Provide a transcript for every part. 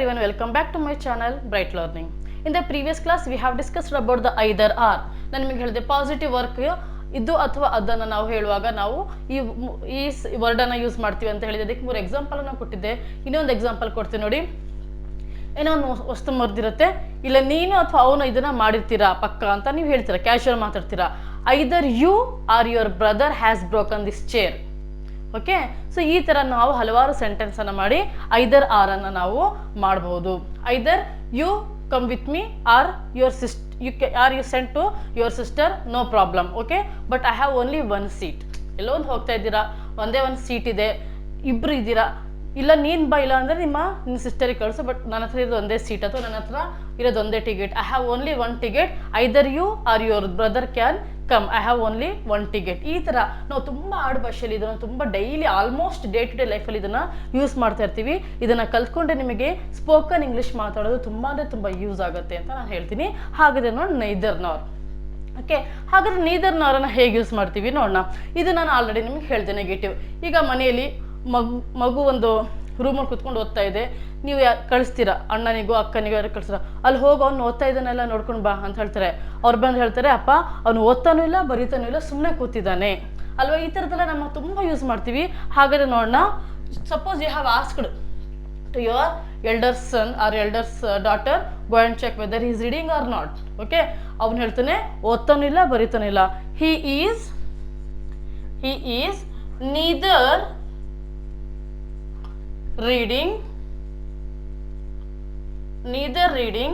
everyone, welcome back to my channel Bright Learning. In the previous class, we have discussed about the either or. ನಾನು ನಿಮಗೆ ಹೇಳಿದೆ positive work ಇದು ಅಥವಾ ಅದನ್ನು ನಾವು ಹೇಳುವಾಗ ನಾವು ಈ ಈ ವರ್ಡನ್ನು ಯೂಸ್ ಮಾಡ್ತೀವಿ ಅಂತ ಹೇಳಿದೆ. ಅದಕ್ಕೆ ಮೂರು ಎಕ್ಸಾಂಪಲ್ ನಾವು ಕೊಟ್ಟಿದ್ದೆ. ಇನ್ನೊಂದು ಎಕ್ಸಾಂಪಲ್ ಕೊಡ್ತೀನಿ ನೋಡಿ. ಏನೋ ಒಂದು ವಸ್- ವಸ್ತು ಮರ್ದಿರುತ್ತೆ. ಇಲ್ಲ ನೀನು ಅಥವಾ ಅವನು ಇದನ್ನ ಮಾಡಿರ್ತೀರಾ? ಪಕ್ಕ ಅಂತ ನೀವು ಹೇಳ್ತೀರಾ. ಕ್ಯಾಶುವಲ್ ಮಾತಾಡ್ತೀರಾ. Either you or your brother has broken this chair okay so ಈ ಥರ ನಾವು ಹಲವಾರು ಸೆಂಟೆನ್ಸನ್ನು ಮಾಡಿ ಐದರ್ ಆರ್ ಅನ್ನು ನಾವು ಮಾಡಬಹುದು either you come with me or your sis you K or you sent to your sister no problem okay but I have only one seat ಎಲ್ಲೋ ಒಂದು ಹೋಗ್ತಾ ಇದ್ದೀರಾ? ಒಂದೇ ಒಂದು ಸೀಟ್ ಇದೆ. ಇಬ್ಬರು ಇದ್ದೀರಾ? ಇಲ್ಲ, ನೀನು ಬಾ, ಇಲ್ಲ ಅಂದರೆ ನಿಮ್ಮ ನಿನ್ನ ಸಿಸ್ಟರಿಗೆ ಕಳಿಸು ಬಟ್ ನನ್ನ ಹತ್ರ ಇರೋದು ಒಂದೇ ಸೀಟ್ ಅಥವಾ ನನ್ನ ಹತ್ರ ಇರೋದು ಒಂದೇ ticket I have only one ticket either you or your brother can come I have only one ticket ಈ ಥರ ನಾವು ತುಂಬ ಆಡುಭಾಷೆಯಲ್ಲಿ ಇದನ್ನು ತುಂಬ daily almost day to day ಲೈಫಲ್ಲಿ ಇದನ್ನು ಯೂಸ್ ಮಾಡ್ತಾ ಇರ್ತೀವಿ. ಇದನ್ನು ಕಲ್ತ್ಕೊಂಡೆ ನಿಮಗೆ ಸ್ಪೋಕನ್ ಇಂಗ್ಲೀಷ್ ಮಾತಾಡೋದು ತುಂಬ ಅಂದರೆ ತುಂಬ ಯೂಸ್ ಆಗುತ್ತೆ ಅಂತ ನಾನು ಹೇಳ್ತೀನಿ. ಹಾಗಾದ್ರೆ ನೋಡಿ ನೈದರ್ ನಾರ್ ಓಕೆ ಹಾಗಾದ್ರೆ ನೀದರ್ ನಾರನ್ನು ಹೇಗೆ ಯೂಸ್ ಮಾಡ್ತೀವಿ ನೋಡೋಣ ಇದು ನಾನು ಆಲ್ರೆಡಿ ನಿಮ್ಗೆ ಹೇಳಿದೆ ನೆಗೆಟಿವ್ ಈಗ ಮನೆಯಲ್ಲಿ ಮಗು ಮಗು ಒಂದು ರೂಮಲ್ಲಿ ಕುತ್ಕೊಂಡು ಓದ್ತಾ ಇದೆ. ನೀವು ಯಾ, ಕಳಿಸ್ತೀರಾ? ಅಣ್ಣನಿಗೂ, ಅಕ್ಕನಿಗೂ ಯಾರು ಕಳಿಸ್ತೀರ? ಅಲ್ಲಿ ಹೋಗಿ, ಅವ್ನು ಓದ್ತಾ ಇದ್ದಾನೆಲ್ಲ ನೋಡ್ಕೊಂಡು ಬಾ ಅಂತ ಹೇಳ್ತಾರೆ. ಅವ್ರು ಬಂದು ಹೇಳ್ತಾರೆ, ಅಪ್ಪ, ಅವನು ಓದ್ತಾನೂ ಇಲ್ಲ, ಬರೀತಾನೂ ಇಲ್ಲ ಸುಮ್ಮನೆ ಕೂತಿದ್ದಾನೆ. ಅಲ್ವಾ? ಈ ಥರದ್ದೆಲ್ಲ ನಮ್ಮ ತುಂಬ ಯೂಸ್ ಮಾಡ್ತೀವಿ. ಹಾಗಾದ್ರೆ ನೋಡೋಣ. Suppose you have asked to your elders son or elders daughter go and check whether is reading or not okay ಅವ್ನು ಹೇಳ್ತಾನೆ, ಓದ್ತಾನೂ ಇಲ್ಲ, ಬರೀತಾನೂ ಇಲ್ಲ. He is he is neither reading neither reading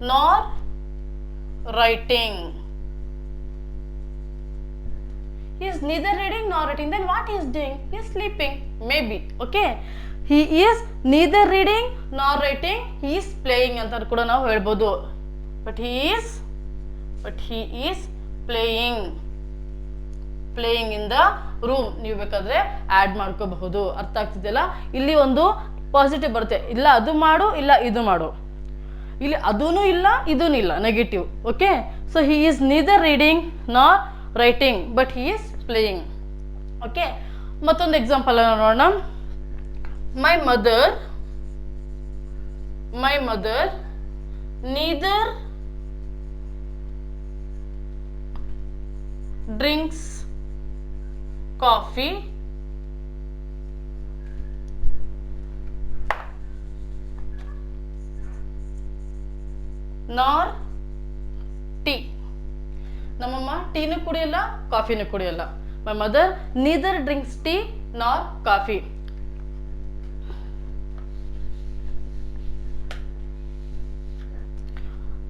nor writing he is neither reading nor writing then what he is doing he is sleeping maybe okay he is neither reading nor writing he is playing ಅಂತ ಕೂಡ ನಾವು ಹೇಳ್ಬೋದು but he is but he is playing Playing in the room ನೀವು ಬೇಕಾದ್ರೆ add ಮಾಡ್ಕೋಬಹುದು. ಅರ್ಥ ಆಗ್ತಿದೆಯಲ್ಲ? ಇಲ್ಲಿ ಒಂದು ಪಾಸಿಟಿವ್ ಬರುತ್ತೆ. ಇಲ್ಲ ಅದು ಮಾಡು, ಇಲ್ಲ ಇದು ಮಾಡು. ಇಲ್ಲಿ ಅದೂ ಇಲ್ಲ ಇದೂ ಇಲ್ಲ negative okay so he is neither reading nor writing but he is playing okay ಮತ್ತೊಂದು ಎಕ್ಸಾಂಪಲ್ ನೋಡೋಣ. My mother my mother neither drinks coffee nor tea ನಮ್ಮಮ್ಮ ಟೀನು ಕುಡಿಯಲ್ಲ ಕಾಫಿನೂ ಕುಡಿಯಲ್ಲ my mother neither drinks tea nor coffee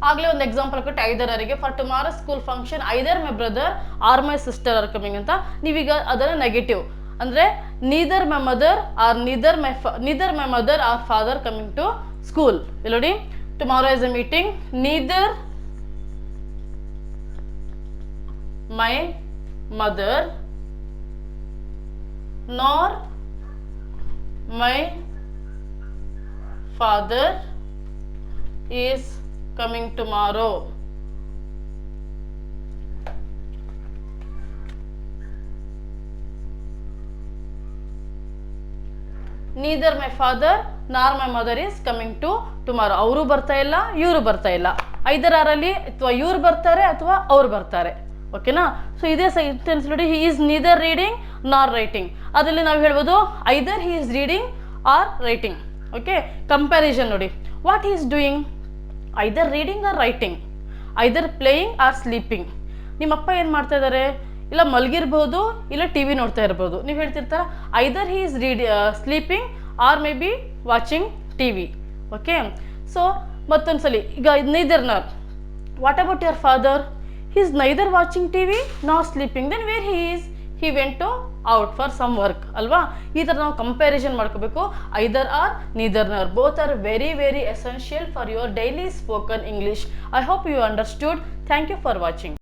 ಆಗ್ಲೇ ಒಂದು example ಕೊಟ್ಟು ಅವರಿಗೆ for tomorrow school function either my brother or my sister are coming ಅಂತ. ನೀವೀಗ ಅದರ ನೆಗೆಟಿವ್ ಅಂದ್ರೆ neither my mother or neither my neither my mother or father coming to school ನೋಡಿ tomorrow is a meeting neither my mother nor my father is coming tomorrow. Neither my father nor my mother is coming to tomorrow ಅವರು ಬರ್ತಾ ಇಲ್ಲ ಇವರು ಬರ್ತಾ ಇಲ್ಲ ಐದರ್ ಆರಲ್ಲಿ ಅಥವಾ ಇವ್ರು ಬರ್ತಾರೆ ಅಥವಾ ಅವ್ರು ಬರ್ತಾರೆ ಓಕೆನಾ ಸೊ ಇದೇ ಸೆಂಟೆನ್ಸ್ ನೋಡಿ he is neither reading nor writing ಅದರಲ್ಲಿ ನಾವು ಹೇಳ್ಬೋದು either he is reading or writing okay comparison ನೋಡಿ what is doing either reading or writing either playing or sleeping ನಿಮ್ಮಪ್ಪ ಏನು ಮಾಡ್ತಾ ಇದ್ದಾರೆ ಇಲ್ಲ ಮಲಗಿರ್ಬೋದು, ಇಲ್ಲ ಟಿ ವಿ ನೋಡ್ತಾ ಇರ್ಬೋದು. ನೀವು ಹೇಳ್ತಿರ್ತಾರ either he is read sleeping or may be watching T V okay so ಮತ್ತೊಂದ್ಸಲಿ, ಈಗ neither nor what about your father he is neither watching T V not sleeping then where he is he went to out for some work ಅಲ್ವಾ? ಈ ಥರ ನಾವು comparison ಮಾಡ್ಕೋಬೇಕು. Either or neither nor both are very very essential for your daily spoken English I hope you understood thank you for watching